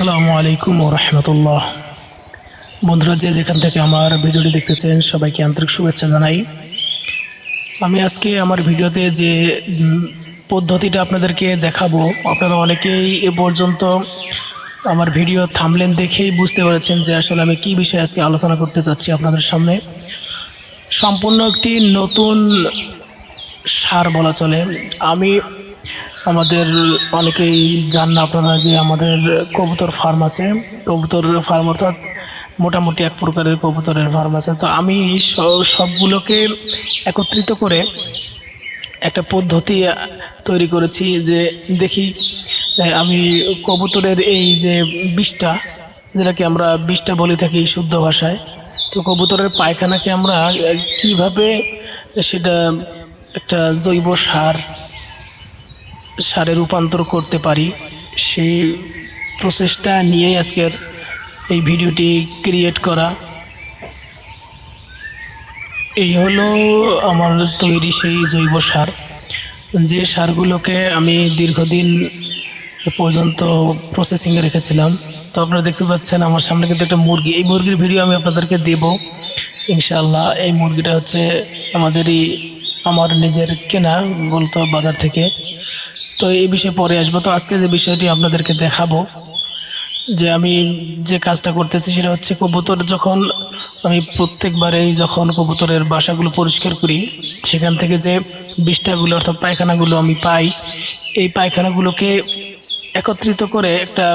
আসসালামু আলাইকুম ও রহমতুল্লাহ। বন্ধুরা, যে যেখান থেকে আমার ভিডিওটি দেখতেছেন, সবাইকে আন্তরিক শুভেচ্ছা জানাই। আমি আজকে আমার ভিডিওতে যে পদ্ধতিটা আপনাদেরকে দেখাবো, আপনারা অনেকেই এ পর্যন্ত আমার ভিডিও থামলেন দেখেই বুঝতে পেরেছেন যে আসলে আমি কী বিষয়ে আজকে আলোচনা করতে চাচ্ছি আপনাদের সামনে। সম্পূর্ণ একটি নতুন সার বলা চলে। আমি আমাদের অনেকেই জান না আপনারা যে আমাদের কবুতর ফার্ম আছে। কবুতর ফার্ম অর্থাৎ মোটামুটি এক প্রকারের কবুতরের ফার্ম আছে। তো আমি সবগুলোকে একত্রিত করে একটা পদ্ধতি তৈরি করেছি যে দেখি আমি কবুতরের এই যে বিষটা, যেটাকে আমরা বিষটা বলে থাকি শুদ্ধ ভাষায়, তো কবুতরের পায়খানাকে আমরা কীভাবে সেটা একটা জৈব সার সারে রূপান্তর করতে পারি, সেই প্রসেসটা নিয়েই আজকের এই ভিডিওটি ক্রিয়েট করা। এই হলো আমার তৈরি সেই জৈব সার। যে সারগুলোকে আমি দীর্ঘদিন পর্যন্ত প্রসেসিংয়ে রেখেছিলাম, তো আপনারা দেখতে পাচ্ছেন আমার সামনে কিন্তু একটা মুরগি। এই মুরগির ভিডিও আমি আপনাদেরকে দেব, ইনশাআল্লাহ। এই মুরগিটা হচ্ছে আমাদেরই, আমার নিজের কেনা বলতো বাজার থেকে। তো এই বিষয়ে পরে আসব। তো আজকে যে বিষয়টি আপনাদেরকে দেখাবো, যে আমি যে কাজটা করতেছি সেটা হচ্ছে কবুতর যখন আমি প্রত্যেকবারেই যখন কবুতরের বাসাগুলো পরিষ্কার করি, সেখান থেকে যে বিষ্ঠাগুলো অর্থাৎ পায়খানাগুলো আমি পাই, এই পায়খানাগুলোকে একত্রিত করে একটা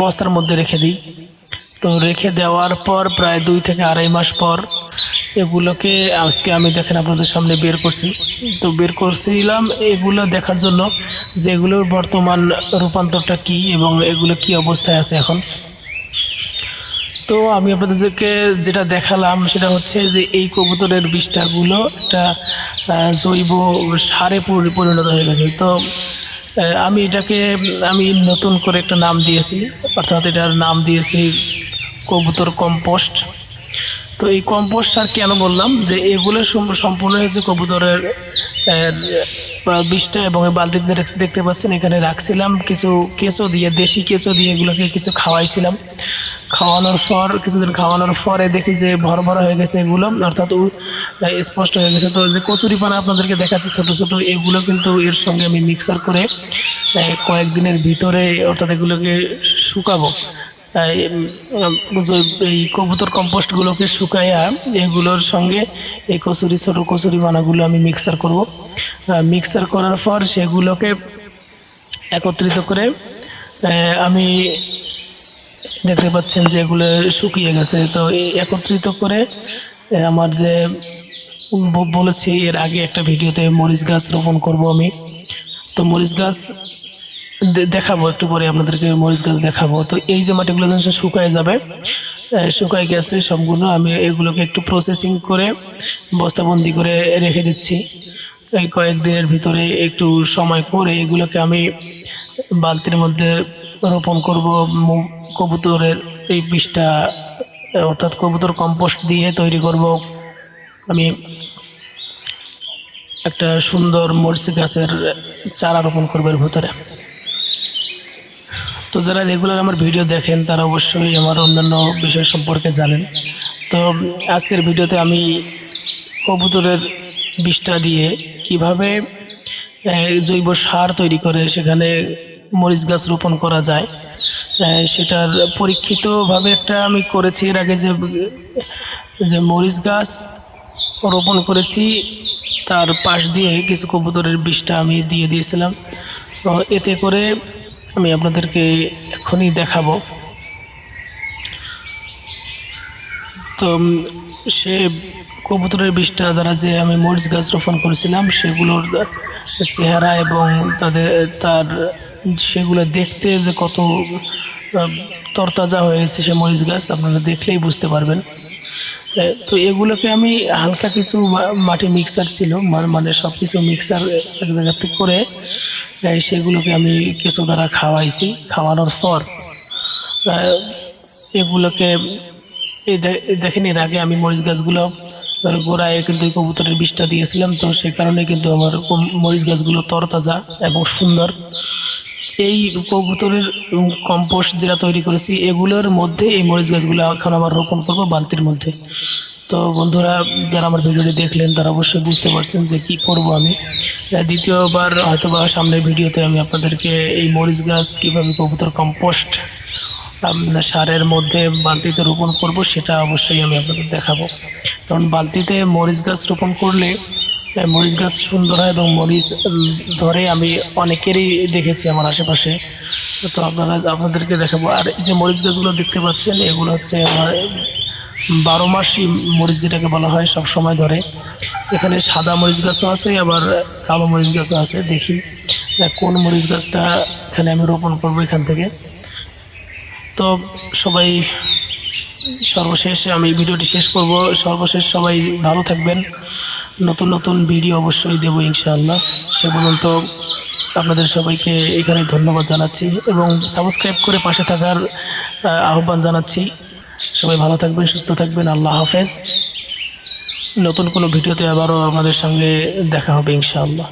বস্তার মধ্যে রেখে দিই। তো রেখে দেওয়ার পর প্রায় দুই থেকে আড়াই মাস পর এগুলোকে আজকে আমি দেখেন আপনাদের সামনে বের করছি। তো বের করছিলাম এগুলো দেখার জন্য যে এগুলোর বর্তমান রূপান্তরটা কি এবং এগুলো কি অবস্থায় আছে এখন। তো আমি আপনাদেরকে যেটা দেখালাম সেটা হচ্ছে যে এই কবুতরের বিষটাগুলো একটা জৈব সারে পরিণত হয়ে গেছে। তো আমি এটাকে, আমি নতুন করে একটা নাম দিয়েছি। অর্থাৎ এটার নাম দিয়েছি কবুতর কম্পোস্ট। তো এই কম্পোস্ট সার কেন বললাম? যে এগুলো সম্পূর্ণ হচ্ছে কবুতরের বিষটা এবং বালতিতে দেখতে পাচ্ছেন, এখানে রাখছিলাম কিছু কেঁচো দিয়ে, দেশি কেঁচো দিয়ে এগুলোকে কিছু খাওয়াইছিলাম। খাওয়ানোর পর, কিছুদিন খাওয়ানোর পরে দেখি যে ভর ভরা হয়ে গেছে এগুলো, অর্থাৎ স্পষ্ট হয়ে গেছে। তো যে কচুরি পানা আপনাদেরকে দেখাচ্ছি, ছোটো ছোটো, এগুলো কিন্তু এর সঙ্গে আমি মিক্সার করে কয়েকদিনের ভিতরে, অর্থাৎ এগুলোকে শুকাবো। এই কবুতর কম্পোস্টগুলোকে শুকাইয়া এগুলোর সঙ্গে এই কচুরি, ছোটো কচুরি বানাগুলো আমি মিক্সার করব। মিক্সার করার পর সেগুলোকে একত্রিত করে আমি দেখতে পাচ্ছেন যে এগুলো শুকিয়ে গেছে। তো একত্রিত করে আমার যে বলেছি এর আগে একটা ভিডিওতে মরিচ গাছ রোপণ করব আমি। তো মরিচ গাছ দেখাবো, একটু পরে আপনাদেরকে মরিচ গাছ দেখাবো। তো এই যে মাটিগুলো শুকায় যাবে শুকায় গেছে সবগুলো, আমি এগুলোকে একটু প্রসেসিং করে বস্তাবন্দি করে রেখে দিচ্ছি। এই কয়েকদিনের ভিতরে একটু সময় করে এগুলোকে আমি বালতির মধ্যে রোপণ করব কবুতরের এই বিষটা, অর্থাৎ কবুতর কম্পোস্ট দিয়ে তৈরি করব। আমি একটা সুন্দর মরিচ গাছের চারা রোপণ করব এর ভিতরে। যারা রেগুলার আমার ভিডিও দেখেন, তারা অবশ্যই আমার অন্যান্য বিষয় সম্পর্কে জানেন। তো, আজকের ভিডিওতে আমি কবুতরের বিষটা দিয়ে কীভাবে জৈব সার তৈরি করে সেখানে মরিচ গাছ রোপণ করা যায় সেটার পরীক্ষিতভাবে একটা আমি করেছি। এর আগে যে যে মরিচ গাছ রোপণ করেছি, তার পাশ দিয়ে কিছু কবুতরের বিষটা আমি দিয়ে দিয়েছিলাম। এতে করে আমি আপনাদেরকে এখনই দেখাবো। তো সে কবুতরের বিষটা দ্বারা যে আমি মরিচ গাছ রোপণ করেছিলাম, সেগুলোর চেহারা এবং তাদের, তার সেগুলো দেখতে যে কত তরতাজা হয়েছে সে মরিচ গাছ, আপনারা দেখলেই বুঝতে পারবেন। তো এগুলোকে আমি হালকা কিছু মাটি মিক্সার ছিল মানে সব কিছু মিক্সার এক জায়গাতে করে এ, সেগুলোকে আমি কিছু দ্বারা খাওয়াইছি। খাওয়ানোর পর এগুলোকে দেখেন এর আগে আমি মরিচ গাছগুলো গোড়ায় কিন্তু কবুতরের বিষটা দিয়েছিলাম তো সে কারণে কিন্তু আমার মরিচ গাছগুলো তরতাজা এবং সুন্দর। এই কবুতরের কম্পোস্ট যেটা তৈরি করেছি এগুলোর মধ্যে এই মরিচ গাছগুলো এখন আবার রোপণ করব বালতির মধ্যে। তো বন্ধুরা যারা আমার ভিডিওটি দেখলেন তারা অবশ্যই বুঝতে পারছেন যে কি করব আমি। দ্বিতীয়বার হয়তো বা সামনের ভিডিওতে আমি আপনাদেরকে এই মরিচ গাছ কীভাবে কবুতর কম্পোস্ট সারের মধ্যে বালতিতে রোপণ করব সেটা অবশ্যই আমি আপনাদের দেখাবো। কারণ বালতিতে মরিচ গাছ রোপণ করলে মরিচ গাছ সুন্দর হয় এবং মরিচ ধরে আমি অনেকেরই দেখেছি আমার আশেপাশে। তো আপনারা, আপনাদেরকে দেখাবো। আর যে মরিচ গাছগুলো দেখতে পাচ্ছেন, এগুলো হচ্ছে আমার বারো মাসই মরিচ যেটাকে বলা হয় সব সময় ধরে। এখানে সাদা মরিচ গাছও আছে, আবার কালো মরিচ গাছও আছে, দেখি কোন মরিচ গাছটা এখানে আমি রোপণ করব এখান থেকে। তো সবাই সর্বশেষ আমি ভিডিওটি শেষ করব। সর্বশেষ সবাই ভালো থাকবেন। নতুন নতুন ভিডিও অবশ্যই দেবো ইনশাআল্লাহ। সে পর্যন্ত আপনাদের সবাইকে এখানে ধন্যবাদ জানাচ্ছি এবং সাবস্ক্রাইব করে পাশে থাকার আহ্বান জানাচ্ছি। সবাই ভালো থাকবেন, সুস্থ থাকবেন। আল্লাহ হাফেজ। নতুন কোনো ভিডিওতে আবারও আমাদের সঙ্গে দেখা হবে ইনশাআল্লাহ।